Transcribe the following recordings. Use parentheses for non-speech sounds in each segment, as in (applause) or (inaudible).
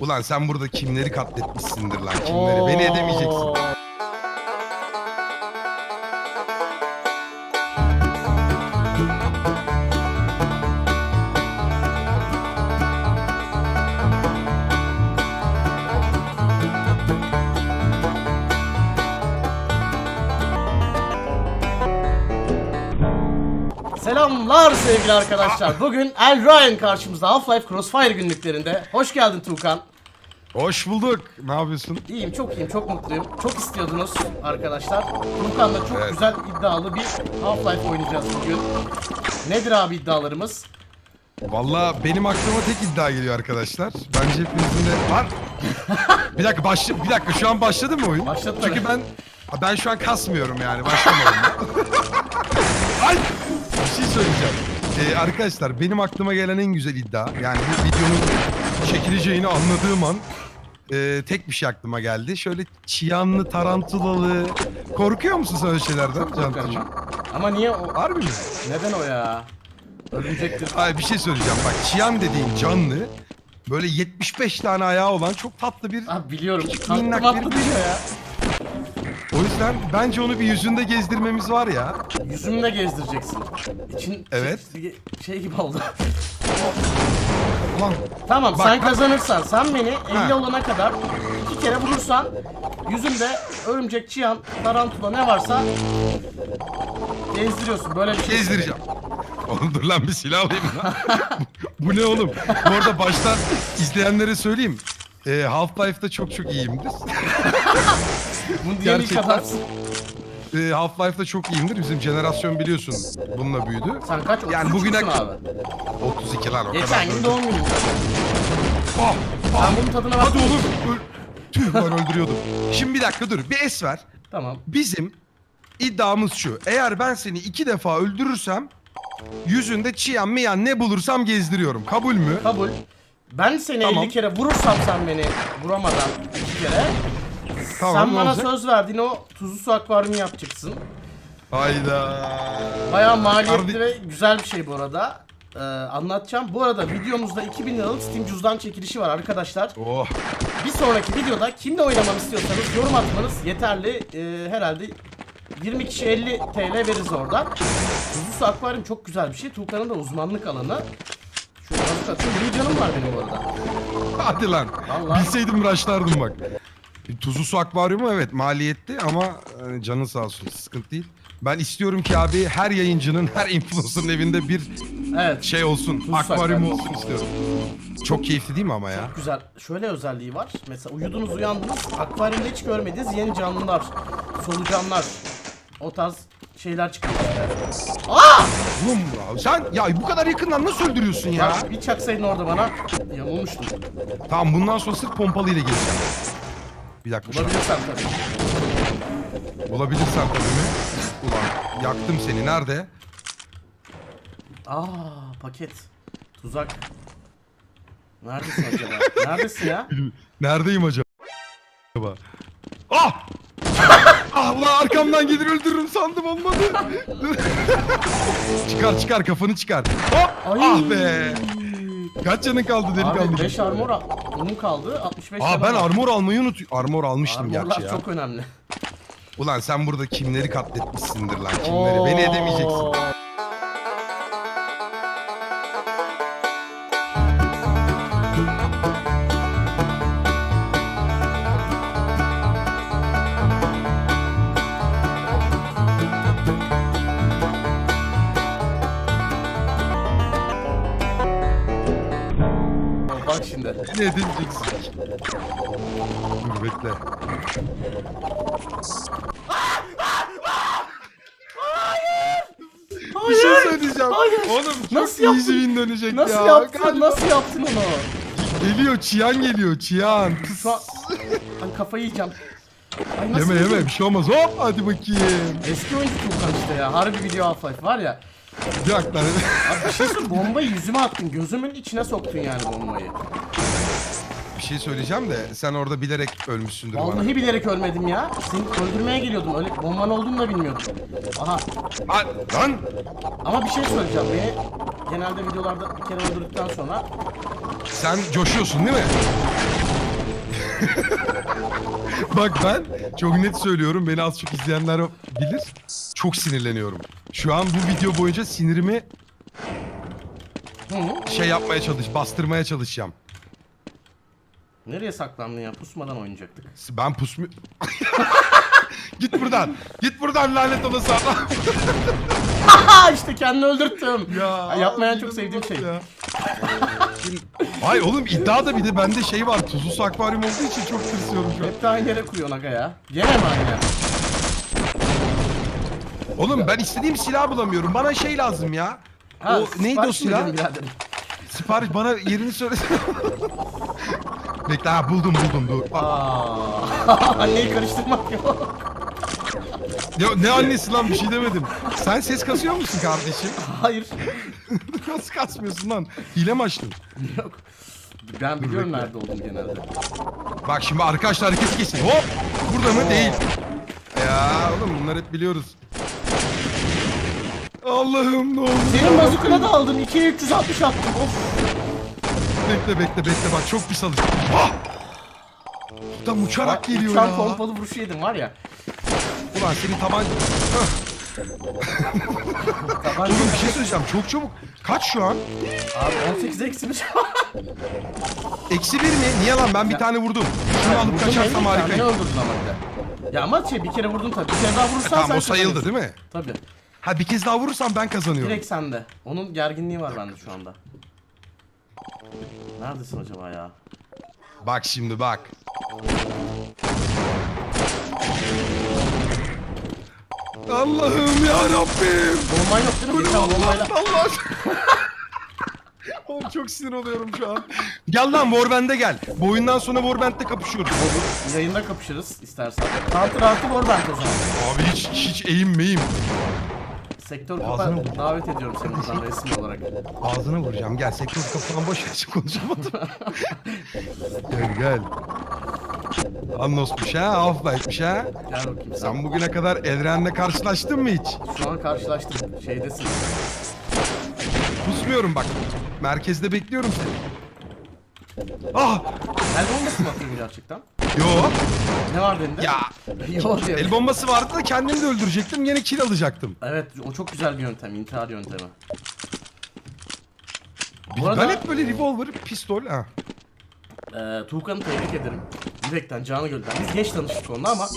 Ulan sen burada kimleri katletmişsindir lan kimleri. Beni edemeyeceksin. Selamlar sevgili arkadaşlar. Bugün El Ryan karşımızda Half-Life Crossfire günlüklerinde. Hoş geldin Tuğkan. Hoş bulduk. Ne yapıyorsun? İyiyim, çok iyiyim, çok mutluyum. Çok istiyordunuz arkadaşlar. Tuğkan'la çok Evet. güzel iddialı bir Half-Life oynayacağız bugün. Nedir abi iddialarımız? Valla benim aklıma tek iddia geliyor arkadaşlar. Bence hepinizin de var. bir dakika başla bir dakika şu an başladı mı oyun? Başladı Çünkü ben ben şu an kasmıyorum yani başlamadım. (laughs) Ay! Bir şey söyleyeceğim. Ee, arkadaşlar benim aklıma gelen en güzel iddia yani bu videonun çekileceğini anladığım an e, tek bir şey aklıma geldi. Şöyle çiyanlı, tarantulalı. Korkuyor musun sen öyle şeylerden? Cantucuğum? Ama niye o? Harbi mi? Neden o ya? Örümcektir. Ay bir şey söyleyeceğim bak çiyan dediğin canlı böyle 75 tane ayağı olan çok tatlı bir Abi biliyorum. Tatlı minnak matlı bir- diyor ya. o yüzden bence onu bir yüzünde gezdirmemiz var ya. Yüzümü de gezdireceksin. İçin Evet. şey gibi oldu. Ulan tamam Bak, sen kazanırsan sen beni 50 Ha. olana kadar iki kere vurursan yüzümde örümcek, çiyan, tarantula ne varsa gezdiriyorsun. Böyle bir şey. gezdireceğim. Oğlum dur lan bir silah alayım lan. (laughs) Bu ne oğlum? Bu arada baştan izleyenlere söyleyeyim. Ee, Half-Life'da çok çok iyiyimdir. (laughs) Bunu diyen ilk Gerçekten. adamsın. Ee, Half-Life'da çok iyiyimdir. Bizim jenerasyon biliyorsun bununla büyüdü. Sen kaç? Yani bugüne- bugüne abi. 32 lan o Geçen kadar. gün da- doğum günüm. Ah, Ben bunun tadına bak. Hadi oğlum. Öl- Tüh lan öldürüyordum. Şimdi bir dakika dur. Bir es ver. Tamam. Bizim iddiamız şu. Eğer ben seni iki defa öldürürsem yüzünde çiyan miyan ne bulursam gezdiriyorum. Kabul mü? Kabul. Ben seni Tamam. 50 kere vurursam sen beni vuramadan iki kere. Tamam sen ne bana olacak? söz verdin o tuzlu su akvaryumu yapacaksın. Hayda. Bayağı maliyetli Harbi- ve güzel bir şey bu arada. Ee, anlatacağım. Bu arada videomuzda 2000 liralık Steam cüzdan çekilişi var arkadaşlar. Oh. Bir sonraki videoda kimle oynamamı istiyorsanız yorum atmanız yeterli. Ee, herhalde 20 kişi 50 TL veririz oradan. Tuzlu su akvaryum çok güzel bir şey. Tuğkan'ın da uzmanlık alanı. Şu bazı atayım. Bir canım var benim bu arada. Hadi lan. Vallahi. Bilseydim raşlardım bak. Tuzlu su akvaryumu evet maliyetli ama e, canın sağ olsun sıkıntı değil. Ben istiyorum ki abi her yayıncının, her influencer'ın evinde bir Evet. şey olsun. su akvaryum olsun istiyorum. Çok keyifli değil mi ama ya? Güzel. Şöyle özelliği var. Mesela uyudunuz uyandınız. Akvaryumda hiç görmediğiniz yeni canlılar, solucanlar. O tarz şeyler çıkıyor. Oğlum ya sen ya bu kadar yakından nasıl öldürüyorsun ya? Ya. Bir çaksaydın orada bana yamulmuştum. Tamam bundan sonra sırf pompalıyla geleceğim. Bir dakika şu an. Bulabilirsem tabii. Bulabilirsem tabii mi? Ulan yaktım seni nerede? Aa paket. Tuzak. Neredesin acaba? (laughs) Neredesin ya? Neredeyim acaba? Ah! (laughs) ah ulan arkamdan gelir öldürürüm sandım olmadı. (laughs) Çıkar çıkar kafanı çıkar. Hop! Ay. Ah be! Kaç canın kaldı Abi delikanlı? 5 armor al- onun kaldı. 65 Aa ben armor almayı unut. Armor almıştım gerçi ya. çok önemli. Ulan sen burada kimleri katletmişsindir lan kimleri. Beni edemeyeceksin. Oo. Bak şimdi. Ne edemeyeceksin? Dur bekle. Bir şey söyleyeceğim. Hayır. Oğlum çok Nasıl easy yaptın? win dönecek Nasıl ya. yaptın? Galiba- Nasıl yaptın onu? Geliyor çiyan geliyor çiyan. An... Ay kafayı yiyeceğim. Ay nasıl Yeme yeme bir şey olmaz. Hop hadi bakayım. Eski oyuncu Tuğkan işte ya. Harbi video Half-Life var ya. Bir dakika. Abi bir şey söyleyeyim. Bombayı yüzüme attın. Gözümün içine soktun yani bombayı. bir şey söyleyeceğim de sen orada bilerek ölmüşsündür bana. Vallahi bilerek ölmedim ya. Seni öldürmeye geliyordum. Öyle bomban olduğunu da bilmiyordum. Aha. Lan, lan. Ama bir şey söyleyeceğim. Beni genelde videolarda bir kere öldürdükten sonra Sen coşuyorsun değil mi? (laughs) Bak ben çok net söylüyorum. Beni az çok izleyenler bilir. Çok sinirleniyorum. Şu an bu video boyunca sinirimi şey yapmaya çalış, bastırmaya çalışacağım. Nereye saklandın ya? Pusmadan oynayacaktık. Ben pusmu... (laughs) Git buradan. Git buradan lanet olası adam. İşte kendini öldürttüm. ya yapmayan çok sevdiğim şey. ya. Hayır oğlum iddia da bir de bende şey var. Tuzlu su akvaryum olduğu için çok tırsıyorum şu an. Hep de aynı yere kuruyorsun aga ya. Gene mi aynı yer? Oğlum ben istediğim silah bulamıyorum. Bana şey lazım ya. Ha, o neydi o sipariş mi silah? biraderim? Sipariş bana yerini söylesene. Bekle ha buldum buldum dur. Aa, (laughs) anneyi karıştırmak yok. Ne, ne annesi lan bir şey demedim. Sen ses kasıyor musun kardeşim? Hayır. (laughs) Nasıl kasmıyorsun lan? Hile mi açtın? Yok. Ben biliyorum nerede olduğunu genelde. Bak şimdi arkadaşlar hareket kesin. Hop! Burada mı? Değil. Ya oğlum bunları hep biliyoruz. Allah'ım ne oldu? Senin bazukuna da aldım. 2'ye 360 attım. Of. Bekle bekle bekle bak çok pis alıştım. Ah! Tam uçarak Bak geliyor uçan ya. pompalı vuruşu yedim var ya. Ulan senin taban... Hah, (laughs) Tabanca Oğlum bir şey söyleyeceğim çok çabuk. Kaç şu an? Abi 18 eksimiz var. Eksi bir mi? Niye lan ben bir tane vurdum. Şunu alıp kaçarsam Kendini harikayım. öldürdün ama bir de. Ya ama şey bir kere vurdun tabii. Bir kere daha vurursan Tamam sen o sayıldı kazanıyorsun. değil mi? Tabii. Ha bir kez daha vurursam ben kazanıyorum. Direkt sende. Onun gerginliği var bende şu anda. Neredesin acaba ya? Bak şimdi bak. Allah'ım ya Rabbim. Bomban yok değil mi? Geçen bombayla. Allah. (laughs) Oğlum çok sinir oluyorum şu an. Gel lan Warband'e gel. Bu oyundan sonra Warband'de kapışıyoruz. Olur. Yayında kapışırız istersen. Counter artı var ben o zaman. Abi hiç hiç eğinmeyim. Sektör Ağzına kapa vur. davet ediyorum seni buradan resmi olarak. Ağzına vuracağım. Gel sektör kapıdan boş ver konuşamadım. (laughs) gel gel. Annosmuş ha, Half-Life'miş ha. Gel bakayım sen. Bugüne kadar Evren'le karşılaştın mı hiç? Şu an karşılaştım. Şeydesin. Pusmuyorum bak. Merkezde bekliyorum seni. Ah! El bombası mı atayım gerçekten? Yo. Ne var elinde? Ya. (laughs) Diyor. El bombası vardı da kendimi de öldürecektim. Yine kill alacaktım. Evet o çok güzel bir yöntem. intihar yöntemi. Bu Ben arada hep böyle revolver, pistol. Ha. e, Tuğkan'ı tebrik ederim. Yürekten, canı gölden. Biz geç tanıştık onunla ama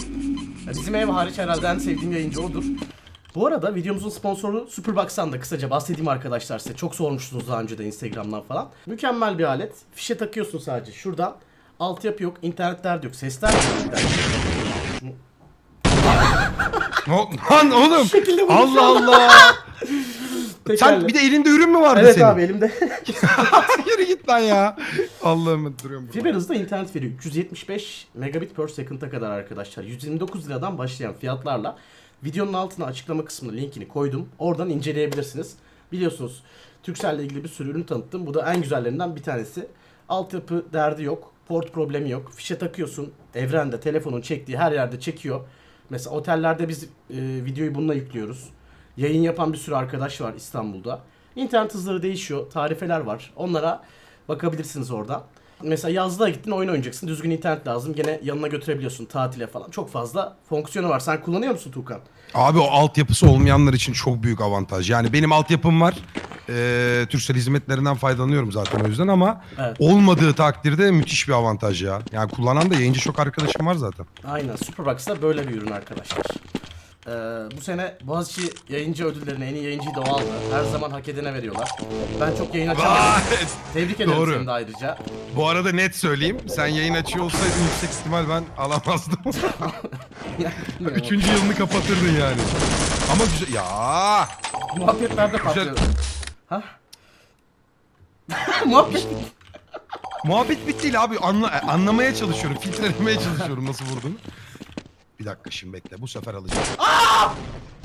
bizim ev hariç herhalde en sevdiğim yayıncı odur. Bu arada videomuzun sponsoru Superbox'tan da kısaca bahsedeyim arkadaşlar size. Çok sormuştunuz daha önce de Instagram'dan falan. Mükemmel bir alet. Fişe takıyorsun sadece şuradan. Altyapı yok, internetler de yok, sesler de yok. Lan oğlum. Allah Allah. (laughs) Tekerle. Sen bir de elinde ürün mü vardı Evet senin? abi elimde. (laughs) Yürü git lan ya. Allah'ım duruyorum burada. Fiber hızda internet veriyor. 375 megabit per second'a kadar arkadaşlar. 129 liradan başlayan fiyatlarla videonun altına açıklama kısmına linkini koydum. Oradan inceleyebilirsiniz. Biliyorsunuz Turkcell ile ilgili bir sürü ürün tanıttım. Bu da en güzellerinden bir tanesi. Altyapı derdi yok. Port problemi yok. Fişe takıyorsun. Evrende telefonun çektiği her yerde çekiyor. Mesela otellerde biz e, videoyu bununla yüklüyoruz. Yayın yapan bir sürü arkadaş var İstanbul'da. İnternet hızları değişiyor. Tarifeler var. Onlara bakabilirsiniz orada. Mesela yazlığa gittin oyun oynayacaksın. Düzgün internet lazım. Gene yanına götürebiliyorsun tatile falan. Çok fazla fonksiyonu var. Sen kullanıyor musun Tuğkan? Abi o altyapısı olmayanlar için çok büyük avantaj. Yani benim altyapım var. Ee, Turkcell hizmetlerinden faydalanıyorum zaten o yüzden ama Evet. olmadığı takdirde müthiş bir avantaj ya. Yani kullanan da yayıncı çok arkadaşım var zaten. Aynen. Superbox'ta böyle bir ürün arkadaşlar. Ee, bu sene Boğaziçi yayıncı ödüllerini en iyi yayıncıyı da o aldı. Her zaman hak edene veriyorlar. Ben çok yayın açamadım. Tebrik ederim Doğru. seni de ayrıca. Bu arada net söyleyeyim. Sen yayın açıyor olsaydın yüksek ihtimal ben alamazdım. Bilmiyorum. (laughs) Üçüncü yılını kapatırdın yani. Ama güzel... Ya Muhabbetlerde patlıyor. Ha? (laughs) Muhabbet Muhabbet bitti abi. Anla, anlamaya çalışıyorum. Filtrelemeye çalışıyorum nasıl vurduğunu. Bir dakika şimdi bekle. Bu sefer alacağım.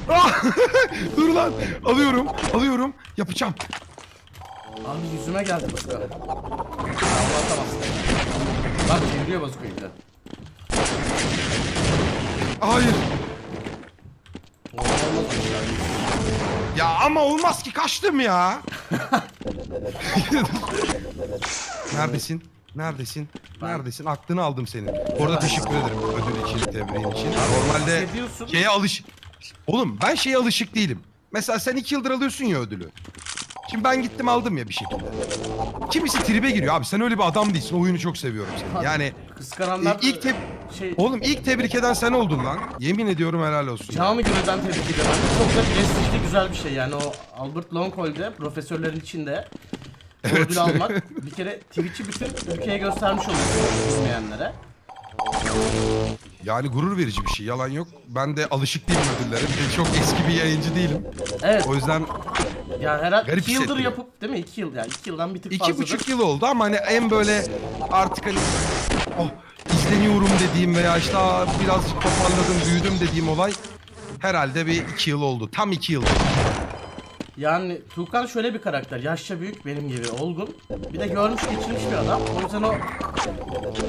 (laughs) Dur lan. Alıyorum. Alıyorum. Yapacağım. Abi yüzüme geldi bazuka. Allah atamazsın. Bak çeviriyor bazukayı bir de. Hayır. Ya ama olmaz ki kaçtım ya. (laughs) (laughs) Neredesin? Neredesin? Ben- Neredesin? Aklını aldım senin. Orada teşekkür ederim ödül için, tebriğin için. Normalde Hissediyorsun. şeye alış... Oğlum ben şeye alışık değilim. Mesela sen iki yıldır alıyorsun ya ödülü. Şimdi ben gittim aldım ya bir şekilde. Kimisi tribe giriyor abi sen öyle bir adam değilsin. Oyunu çok seviyorum seni. Yani e, Kıskananlar ilk te- şey oğlum ilk tebrik eden sen oldun lan. Yemin ediyorum helal olsun. Camı gönülden tebrik ediyorum. Çok da prestijli güzel bir şey yani o Albert Longhold'de profesörlerin içinde bu ödül almak bir kere Twitch'i bütün ülkeye göstermiş oluyorsun bilmeyenlere. Yani gurur verici bir şey yalan yok. Ben de alışık değilim ödüllere. Bir de çok eski bir yayıncı değilim. Evet O yüzden yani herhalde Garip iki yıldır hissettiriyor. yapıp değil mi? iki yıl yani iki yıldan bir tık iki fazladır. buçuk yıl oldu ama hani en böyle artık hani oh, izleniyorum dediğim veya işte "Aa, birazcık toparladım büyüdüm dediğim olay herhalde bir iki yıl oldu. Tam iki yıl. Yani Tuğkan şöyle bir karakter. Yaşça büyük benim gibi olgun. Bir de görmüş geçirmiş bir adam. O yüzden o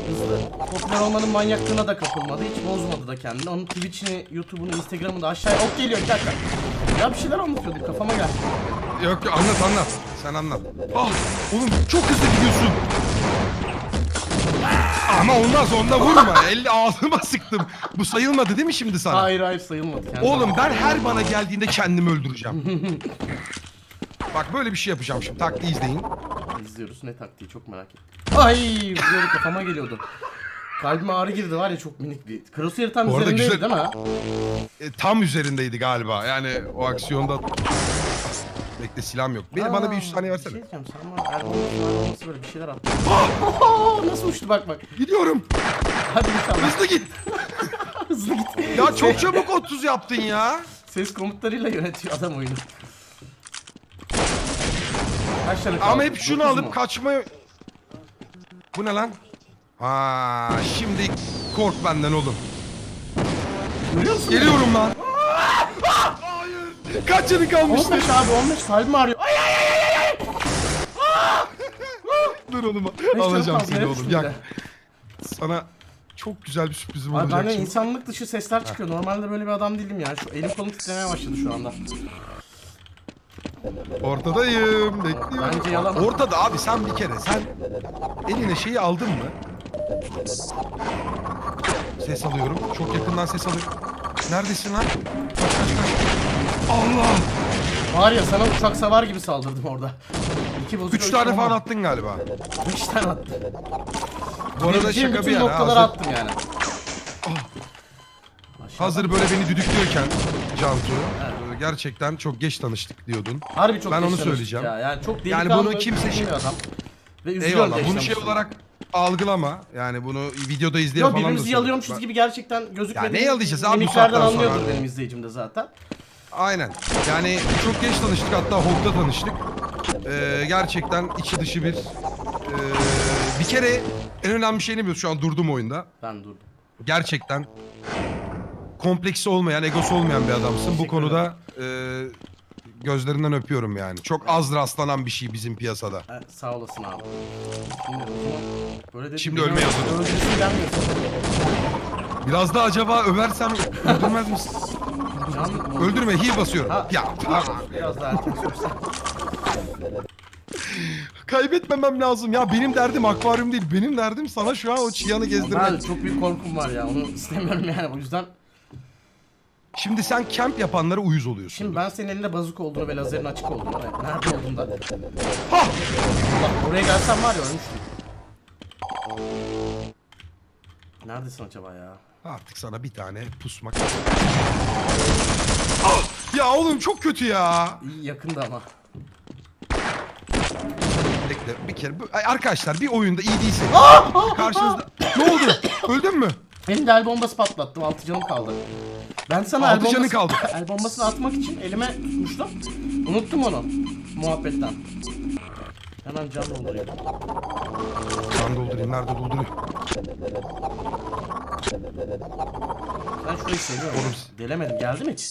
hızlı popüler olmanın manyaklığına da kapılmadı. Hiç bozmadı da kendini. Onun Twitch'ini, YouTube'unu, Instagram'ını da aşağıya ok geliyor bir dakika. Ya bir şeyler anlatıyordum kafama geldi. Yok yok anlat anlat. Sen anlat. Ah oğlum çok hızlı gidiyorsun. Ama olmaz onda vurma. (laughs) Elle ağzıma sıktım. Bu sayılmadı değil mi şimdi sana? Hayır hayır sayılmadı kendi. Oğlum ben her bana geldiğinde kendimi öldüreceğim. (laughs) Bak böyle bir şey yapacağım şimdi. Taktiği izleyin. İzliyoruz ne taktiği çok merak ettim. Ay böyle kafama geliyordu. Kalbime ağrı girdi var ya çok minik bir. Crosshair tam Bu arada üzerindeydi güzel- değil mi? E, tam üzerindeydi galiba. Yani o aksiyonda... Bekle silahım yok. Beni bana bir 3 saniye Bir versene. şey diyeceğim sen bana Erdoğan'ın nasıl böyle bir şeyler attın. (laughs) Nasıl uçtu bak bak. Gidiyorum. Hadi inşallah Hızlı git. (laughs) hızlı git. Ya çok çabuk 30 yaptın ya. Ses komutlarıyla yönetiyor adam oyunu. Kaç tane kaldı? Ama hep şunu Dokuz alıp mu? kaçmayı... Bu ne lan? Ha, şimdi kork benden oğlum. Görüyor musun? Geliyorum lan. Kaç canı kalmıştı? 15 abi 15 kalbim ağrıyor. Ay (laughs) Dur oğlum. beş Alacağım canım kaldı, seni nereye oğlum. Yak. Sana çok güzel bir sürprizim Abi olacak benden şimdi. insanlık dışı sesler çıkıyor. Normalde böyle bir adam değilim ya. Şu elim kolum titremeye başladı şu anda. Ortadayım. Bekliyorum. Bence yalan. Ortada abi sen bir kere sen eline şeyi aldın mı? Ses alıyorum. Çok yakından ses alıyorum. Neredesin lan? Kaç kaç kaç. Allah! Var ya sana uçak savar gibi saldırdım orada. İki bozuk Üç tane falan attın galiba. Üç tane attım. Bu arada Bildiğim şaka bir bütün yana. noktalara Hazır, attım yani. Aşağıdan- hazır böyle beni düdüklüyorken Cantu e, gerçekten çok geç tanıştık diyordun. Harbi çok Ben onu söyleyeceğim. Ya. Yani çok Yani delikanlı bunu kimse şey- adam. Ve Eyvallah. Bunu şey tanıştığıma. olarak algılama. Yani bunu videoda izleyen Yok falan da birbirimizi söylüyorum. yalıyormuşuz Ben- gibi gerçekten gözükmedi. Ya ne yalayacağız abi bu Mimiklerden saatten sonra? anlıyordur benim izleyicim de zaten. Aynen. Yani çok geç tanıştık hatta Hog'da tanıştık. Ee, gerçekten içi dışı bir... ee, bir kere en önemli şey ne biliyorsun? Şu an durdum oyunda. Ben durdum. Gerçekten kompleksi olmayan, egosu olmayan bir adamsın. Bu konuda ee, gözlerinden öpüyorum yani. Çok az rastlanan bir şey bizim piyasada. Ha, sağ olasın abi. Şimdi böyle dedi. Şimdi ölmeye hazırım. Öldürsün. Biraz da acaba översem öldürmez misin? Öldürme, heal basıyorum. Ya Biraz daha (laughs) erken sorsan. kaybetmemem lazım. Ya benim derdim akvaryum değil. Benim derdim sana şu an o gezdirmek. Ben çok büyük korkum var ya. Onu istemiyorum yani. O yüzden Şimdi sen kamp yapanlara uyuz oluyorsun. şimdi ben senin elinde bazuk olduğunu ve lazerin açık olduğunu ve nerede olduğunu da Ha! Bak oraya gelsem var ya ölmüştüm. Neredesin acaba ya? Artık sana bir tane pusmak. Ah! Ya oğlum çok kötü ya. İyi yakında ama. Bekle bir kere. bu- Ay, Arkadaşlar bir oyunda iyi değilseniz karşınızda... ne oldu? Öldün mü? Benim de el bombası patlattım. Altı canım kaldı. Ben sana Altı el bombası, kaldı. (laughs) el bombasını atmak için elime tutmuştum. Unuttum onu. Muhabbetten. Hemen can doldurayım. Can doldurayım. Nerede dolduruyor? Ben şurayı seviyorum. Oğlum. Gelemedim. Geldi mi hiç?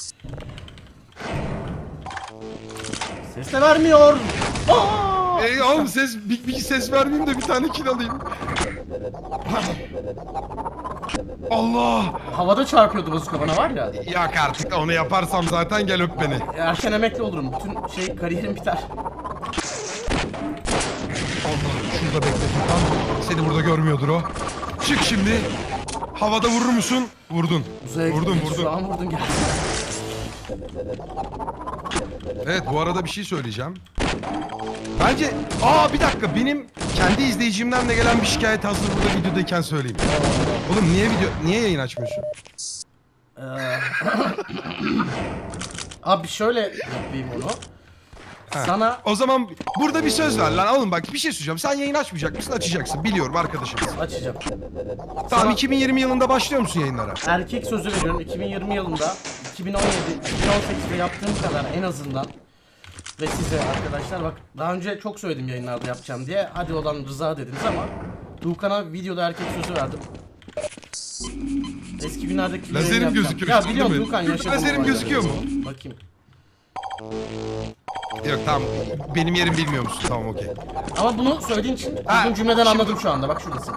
Ses de vermiyor. Aa! Ey oğlum ses bir, bir ses vermeyeyim de bir tane kill alayım. (laughs) Allah! Havada çarpıyordu bazuka bana var ya. Yak artık onu yaparsam zaten gel öp beni. Erken emekli olurum. Bütün şey kariyerim biter. Allah şurada bekle Furkan. Seni burada görmüyordur o. Çık şimdi. Havada vurur musun? Vurdun. Uzaya vurdun vurdun. Şu an vurdun geldi. Evet bu arada bir şey söyleyeceğim. Bence aa bir dakika benim kendi izleyicimden de gelen bir şikayet hazır burada videodayken söyleyeyim. Oğlum niye video niye yayın açmıyorsun? Ee, (coughs) Abi şöyle yapayım onu. Ha. Sana O zaman burada bir söz ver lan oğlum bak bir şey söyleyeceğim. Sen yayın açmayacak mısın? Açacaksın. Biliyorum arkadaşımız. açacağım. Tamam Sana- 2020 yılında başlıyor musun yayınlara? Erkek sözü veriyorum 2020 yılında 2017 2018'de yaptığım kadar en azından ve size arkadaşlar bak daha önce çok söyledim yayınlarda yapacağım diye hadi olan rıza dediniz ama Doğukan'a videoda erkek sözü verdim. Eski günlerdeki yayın Lazerim yapacağım. gözüküyor Ya biliyorum? Doğukan yaşadım. Lazerim gözüküyor mu? Bakayım. Yok tamam. Benim yerim bilmiyor musun? Tamam okey. Ama bunu söylediğin için Ha, uzun cümleden şimdi- anladım şu anda bak şuradasın.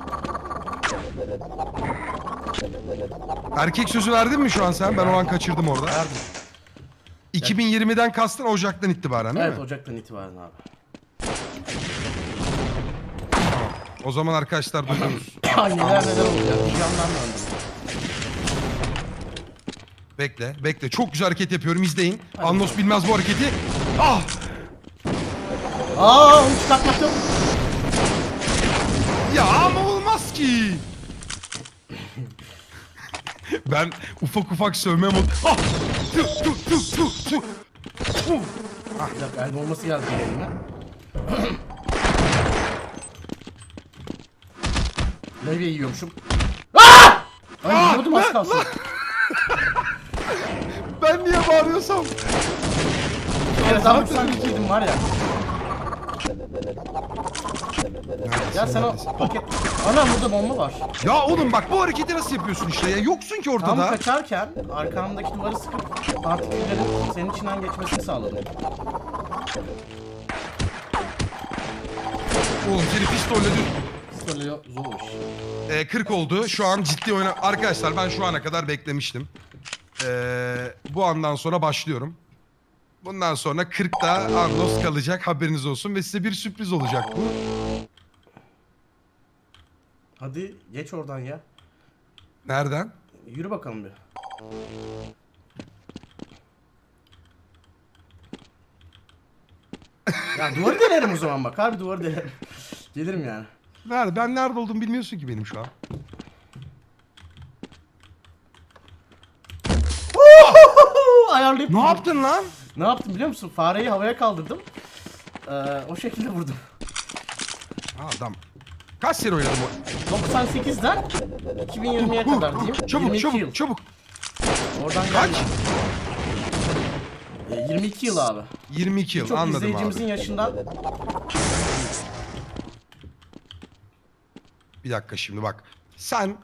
Erkek sözü verdin mi şu an sen? Ben o an kaçırdım orada. Verdim. 2020'den kastın Ocak'tan itibaren değil Evet mi? Ocak'tan itibaren abi. O zaman arkadaşlar duydunuz. Ya neler neler olacak. Heyecandan döndüm. Bekle, bekle. Çok güzel hareket yapıyorum. izleyin. Anlos bilmez bu hareketi. Ah! Aa onu çıkartmak yok. Ya ama olmaz ki. (laughs) ben ufak ufak sövme mod... Ah! Tüh, tüh, tüh, tüh, tüh. Uh! Bir dakika el bombası geldi elime. (clears throat) Levye yiyormuşum. Aa! Ay yiyordum az kalsın. Ben niye bağırıyorsam? Kere daha vursan gidiyordum var ya. Ya sen o paket... Anam burada bomba var. Ya oğlum bak bu hareketi nasıl yapıyorsun işte ya? Yoksun ki Tam ortada. kaçarken arkamdaki duvarı sıkıp partiküllerin senin içinden geçmesini sağladım. Oğlum seni pistolle düz... Böyle zor. Ee, 40 oldu. Şu an ciddi oyna... Arkadaşlar ben şu ana kadar beklemiştim. Ee, bu andan sonra başlıyorum. Bundan sonra 40'ta Arnos kalacak haberiniz olsun ve size bir sürpriz olacak bu. Hadi geç oradan ya. Nereden? Yürü bakalım bir. ya duvarı denerim o zaman bak. Harbi duvarı denerim. Gelirim yani. Nerede? Ben nerede olduğumu bilmiyorsun ki benim şu an. Ayarlayıp Ne yaptın lan? Ne yaptım biliyor musun? Fareyi havaya kaldırdım. Ee, o şekilde vurdum. Adam. Kaç sene oynadım o? 98'den 2020'ye kadar diyeyim. Çabuk 22 çabuk yıl. çabuk. Oradan Kaç? geldim. Ee, 22 yıl abi. 22 yıl Çok anladım izleyicimizin abi. yaşından Bir dakika şimdi bak. Sen...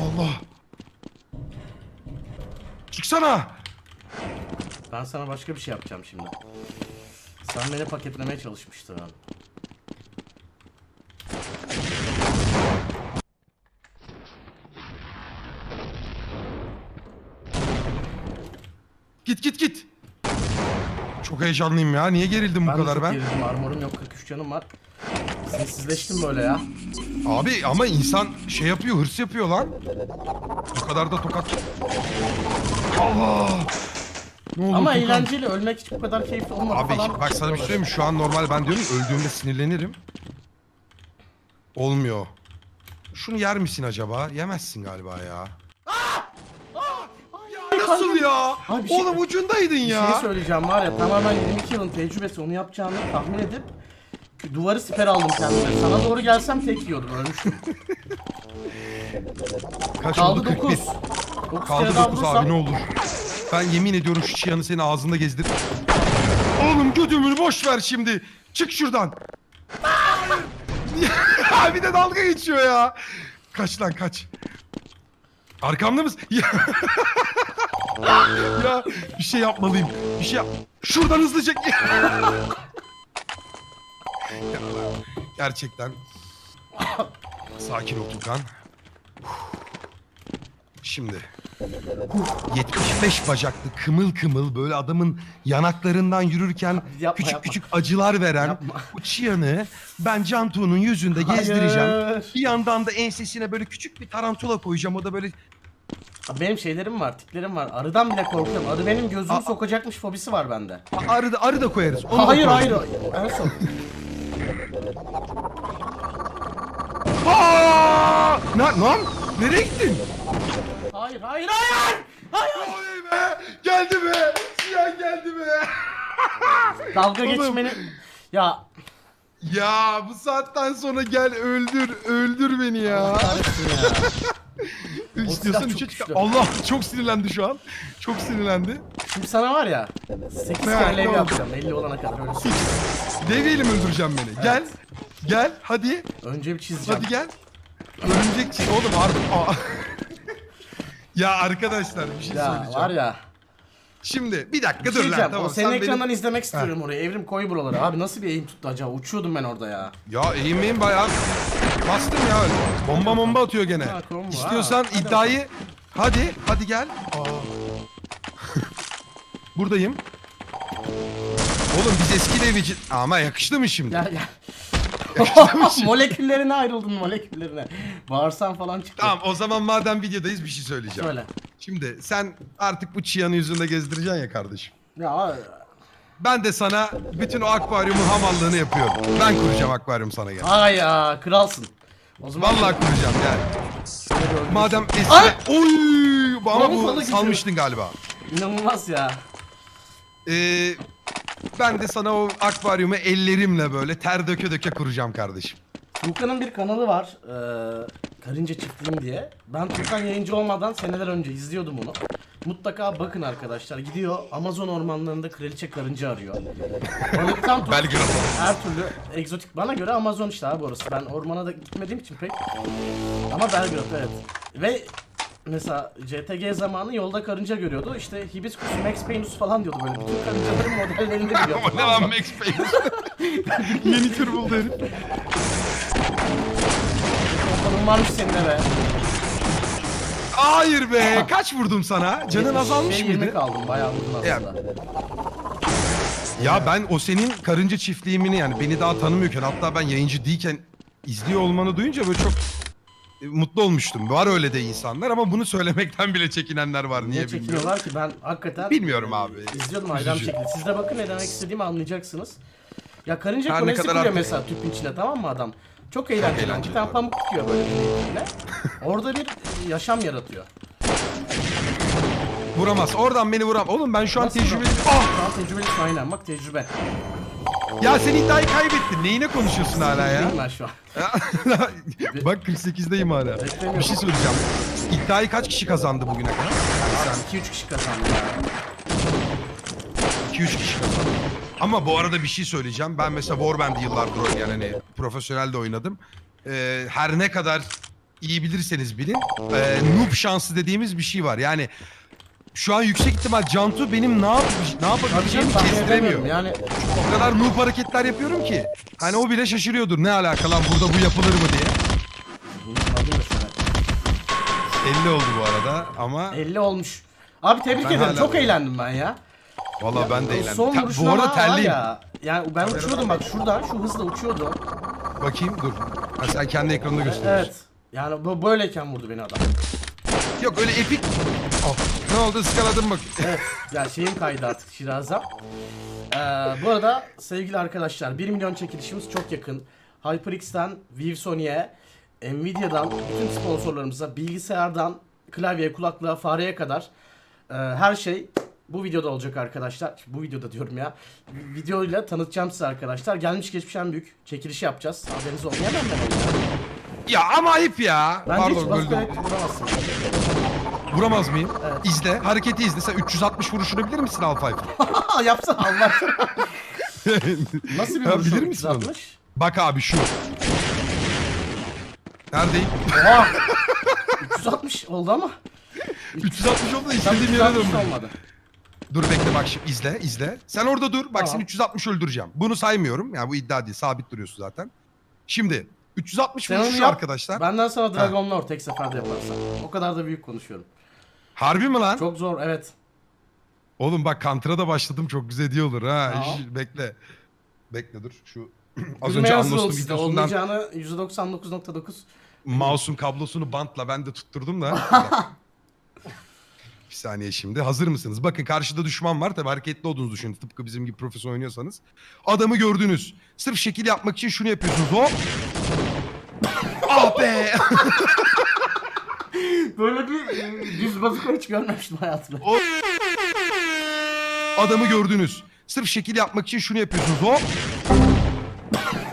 Allah. Çıksana. Ben sana başka bir şey yapacağım şimdi. Sen beni paketlemeye çalışmıştın. Git git git. Çok heyecanlıyım ya. Niye gerildim bu kadar çok ben? gerildim. Armorum yok 43 canım var. Sessizleştim böyle ya. Abi ama insan şey yapıyor, hırs yapıyor lan. Bu kadar da tokat. Allah! Ne oldu Ama eğlenceli ölmek hiç bu kadar keyifli olmadı Abi falan. bak sana bir şey söyleyeyim mi? Şu an normal ben diyorum öldüğümde sinirlenirim. Olmuyor. Şunu yer misin acaba? Yemezsin galiba ya. Ya nasıl ya? Abi bir şey- Oğlum ucundaydın Bir ya. şey söyleyeceğim var ya tamamen 22 yılın tecrübesi onu yapacağını tahmin edip duvarı siper aldım kendime. Sana doğru gelsem tek yiyordum ölmüştüm. Kaç Kaldı oldu? 41. 9. 9 Kaldı kere daha 9 vurursam abi ne olur. Ben yemin ediyorum şu çıyanı senin ağzında gezdir. Oğlum gödümünü boş ver şimdi. Çık şuradan. (laughs) Ya bir de dalga geçiyor ya. Kaç lan kaç. Arkamda mısın? (laughs) Ya. ya bir şey yapmalıyım. Bir şey yap. Şuradan hızlıca. (laughs) Ya, Gerçekten. Sakin ol Tukan. Şimdi 75 bacaklı kımıl kımıl böyle adamın yanaklarından yürürken Yapma, küçük yapma. küçük acılar veren Yapma. bu Chiyan'ı ben Cantu'nun yüzünde gezdireceğim. Hayır. Bir yandan da ensesine böyle küçük bir tarantula koyacağım. O da böyle Benim şeylerim var, tiklerim var. Arıdan bile korkuyorum. Arı benim gözümü sokacakmış fobisi var bende. arı da, arı da koyarız. Onu da hayır koyarız. hayır. En son. Aa! Na, lan nereye gittin? Hayır hayır hayır. Hayır. Oley be! Geldi be! Cihan geldi be! (laughs) Dalga Oğlum. geçmeni... Ya Ya bu saatten sonra gel öldür, öldür beni ya. kahretsin ya. (laughs) Diyorsan çok güçlü. çıkar. Allah (laughs) çok sinirlendi şu an. Çok sinirlendi. Şimdi sana var ya 8 Ne, kere lev yapacağım 50 olana kadar öyle söyleyeyim. Deviyle mi öldüreceğim beni? Gel. Gel hadi. Önce bir çizeceğim. Hadi gel. Örümcek çiz. Oğlum harbi. Aa. (laughs) ya arkadaşlar bir şey Ya söyleyeceğim. var ya. Şimdi bir dakika Bir dur şey lan diyeceğim. tamam. o senin sen ekrandan benim- izlemek istiyorum orayı. Evrim koy buraları. Abi nasıl bir eğim tuttu acaba? Uçuyordum ben orada ya. Ya eğimeyim bayağı. Bastım ya öyle. Bomba bomba atıyor gene. İstiyorsan iddiayı hadi hadi gel. Aa. (laughs) Buradayım. Oğlum biz eski devici ama yakıştı mı şimdi? Gel (laughs) (laughs) gel. moleküllerine ayrıldın moleküllerine. Bağırsan falan çıktı. Tamam o zaman madem videodayız bir şey söyleyeceğim. Söyle. Şimdi sen artık bu çiyanı yüzünde gezdireceksin ya kardeşim. Ya Ben de sana bütün o akvaryumun hamallığını yapıyorum. Ben kuracağım akvaryum sana gel. ay ya kralsın. O zaman Vallahi kuracağım gel. Madem Ay! eski... Oy! Ama bu salmıştın galiba. inanılmaz ya. Ee, ben de sana o akvaryumu ellerimle böyle ter döke döke kuracağım kardeşim. Tuğkan'ın bir kanalı var. Eee Karınca Çiftliğim diye. Ben Tuğkan yayıncı olmadan seneler önce izliyordum onu. Mutlaka bakın arkadaşlar. Gidiyor Amazon ormanlarında kraliçe karınca arıyor. Balıktan tut. Belgrad. Her türlü egzotik. Bana göre Amazon işte abi orası. Ben ormana da gitmediğim için pek. Ama Belgrad evet. Ve mesela CTG zamanı yolda karınca görüyordu. İşte Hibiscus, Max Payne'us falan diyordu böyle. Bütün karıncaların modellerini biliyor. O (laughs) ne lan Max Payne? (laughs) Yeni tür buldu herif. Varmış senin eve. Hayır be. Kaç vurdum sana? Canın azalmış 20 mıydı? kaldım. Bayağı vurdun Ya, aslında. Ya ben o senin karınca çiftliğimini yani beni daha tanımıyorken hatta ben yayıncı değilken izliyor olmanı duyunca böyle çok e, mutlu olmuştum. Var öyle de insanlar ama bunu söylemekten bile çekinenler var. Niye, Niye bilmiyorum. çekiniyorlar ki ben hakikaten Bilmiyorum abi. izliyordum hayran Üzücü. şekilde. Siz de bakın ne demek istediğimi anlayacaksınız. Ya karınca Her ne kolonisi kadar kuruyor artık- mesela tüpün içine tamam mı adam? Çok eğlenceli. eğlenceli, bir tane pamuk tutuyor böyle. Orada bir e, yaşam yaratıyor. Vuramaz. Oradan beni vuram. Oğlum ben şu an Nasıl tecrübeli. vuramaz? Ah! Şu an tecrübelisin aynen bak tecrübe. Ya sen iddiayı kaybettin. Neyine konuşuyorsun hala ya? Ben şu an. (laughs) Bak 48'deyim hala. Bir şey söyleyeceğim. İddiayı kaç kişi kazandı bugüne kadar? Abi 2-3 kişi kazandı ya. 2-3 kişi kazandı. Ama bu arada bir şey söyleyeceğim. Ben mesela Warband'i yıllardır oynayan hani profesyonel de oynadım. Ee, her ne kadar iyi bilirseniz bilin e, noob şansı dediğimiz bir şey var. Yani şu an yüksek ihtimal Cantu benim ne, yap ne yapabileceğimi tahmin kestiremiyor. edemiyorum yani. O kadar noob hareketler yapıyorum ki. Hani o bile şaşırıyordur. Ne alaka lan burada bu yapılır mı diye. Mesela. 50 oldu bu arada ama 50 olmuş. Abi tebrik Ben ederim. hala- Çok eğlendim ben ya. Valla ben de eğlendim. son Ta- vuruşun bu arada terliyim. ya. Yani ben uçuyordum bak şuradan şu hızla uçuyordum. Bakayım dur. Ha, sen kendi ekranında gösteriyorsun. Evet. Yani bu böyleyken vurdu beni adam. Yok öyle epik. Oh, ne oldu ıskaladım bak. Evet. Ya şeyim kaydı artık Şiraz'a. Ee, bu arada sevgili arkadaşlar 1 milyon çekilişimiz çok yakın. HyperX'ten ViewSony'e, Nvidia'dan bütün sponsorlarımıza bilgisayardan klavyeye, kulaklığa, fareye kadar e, her şey bu videoda olacak arkadaşlar. Bu videoda diyorum ya. Videoyla tanıtacağım size arkadaşlar. Gelmiş geçmiş en büyük çekilişi yapacağız. Haberiniz olmayan ben ben ya. Ama ayıp ya. Hiç Pardon basit böldüm. vuramazsın. Vuramaz mıyım? Evet. İzle. Hareketi izle. Sen 360 vuruşunu bilir misin Alfa Aa (laughs) yapsana Allah aşkına. (laughs) Nasıl bir vuruş bilir misin onu? 360? Bak abi şu. Neredeyim? Oha! (laughs) 360 oldu ama. 360 oldu istediğim yere 360 döndüm. olmadı. Dur bekle bak şimdi izle izle. Sen orada dur. Bak Tamam. seni 360 öldüreceğim. Bunu saymıyorum. Yani bu iddia değil. Sabit duruyorsun zaten. Şimdi 360 Sen onu vuruş şu yap. arkadaşlar. Benden sonra Dragon Lord tek seferde yaparsan. O kadar da büyük konuşuyorum. Harbi mi lan? Çok zor evet. Oğlum bak Contra'da da başladım çok güzel diye olur ha. Tamam. Şş, bekle. Bekle dur şu (clears throat) az Gülmeye önce işte. videosundan Olmayacağını %99.9 mouse'un kablosunu bantla ben de tutturdum da. (laughs) bir saniye şimdi. Hazır mısınız? Bakın karşıda düşman var. Tabii hareketli olduğunuzu düşünün. Tıpkı bizim gibi profesyonel oynuyorsanız. Adamı gördünüz. Sırf şekil yapmak için şunu yapıyorsunuz. Hop. ah be. (laughs) Böyle bir e, düz bazuka hiç görmemiştim hayatımda. Adamı gördünüz. Sırf şekil yapmak için şunu yapıyorsunuz. Hop.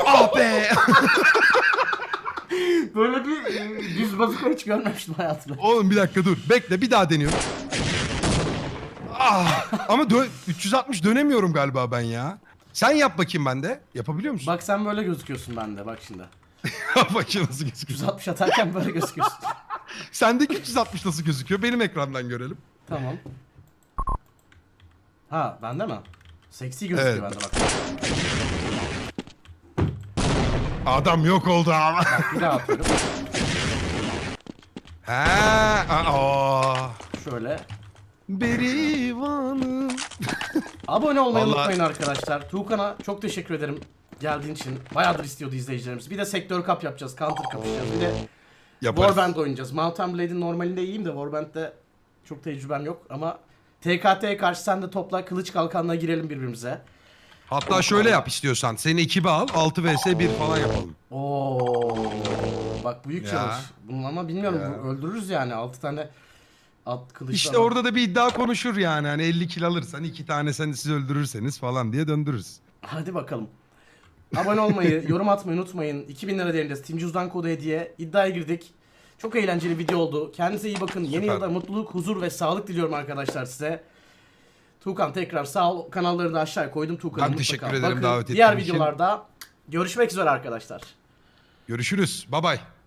ah be. (laughs) Böyle bir e, düz bazuka hiç görmemiştim hayatımda. Oğlum bir dakika dur. Bekle bir daha deniyorum. Ah, ama dö- 360 dönemiyorum galiba ben ya. Sen yap bakayım ben de. Yapabiliyor musun? Bak sen böyle gözüküyorsun bende bak şimdi. (laughs) Bak bakayım nasıl gözüküyor. 160 atarken böyle gözüküyorsun. (laughs) Sendeki 360 nasıl gözüküyor? Benim ekrandan görelim. tamam. Ha bende mi? Seksi gözüküyor Evet. bende bak. Adam yok oldu ama. Bir daha atıyorum. Ha, aa. Şöyle. Berivanım. Abone olmayı Vallahi- unutmayın arkadaşlar. Tuğkan'a çok teşekkür ederim geldiğin için. Bayağıdır istiyordu izleyicilerimiz. Bir de sektör kap yapacağız. Counter kapışacağız. Bir de Yaparız. Warband oynayacağız. Mountain Blade'in normalinde iyiyim de Warband'de çok tecrübem yok ama TKT'ye karşı sen de topla kılıç kalkanla girelim birbirimize. Hatta şöyle yap istiyorsan. Seni ekibe al. 6 vs 1 falan yapalım. Oo. Bak büyük Ya. challenge. Bunu ama bilmiyorum Ya. bu öldürürüz yani 6 tane at kılıçla. İşte orada da bir iddia konuşur yani. Hani 50 kill alırsan iki tane sen siz öldürürseniz falan diye döndürürüz. Hadi bakalım. Abone olmayı, (laughs) yorum atmayı unutmayın. 2000 lira değerinde Steam Cüzdan kodu hediye. İddiaya girdik. Çok eğlenceli video oldu. Kendinize iyi bakın. Yeni Süper. yılda mutluluk, huzur ve sağlık diliyorum arkadaşlar size. Tuğkan tekrar sağ ol. Kanalları da aşağıya koydum. Tuğkan'ı Ben teşekkür ederim davet ettiğin Diğer için. videolarda görüşmek üzere arkadaşlar. Görüşürüz. Bay bay.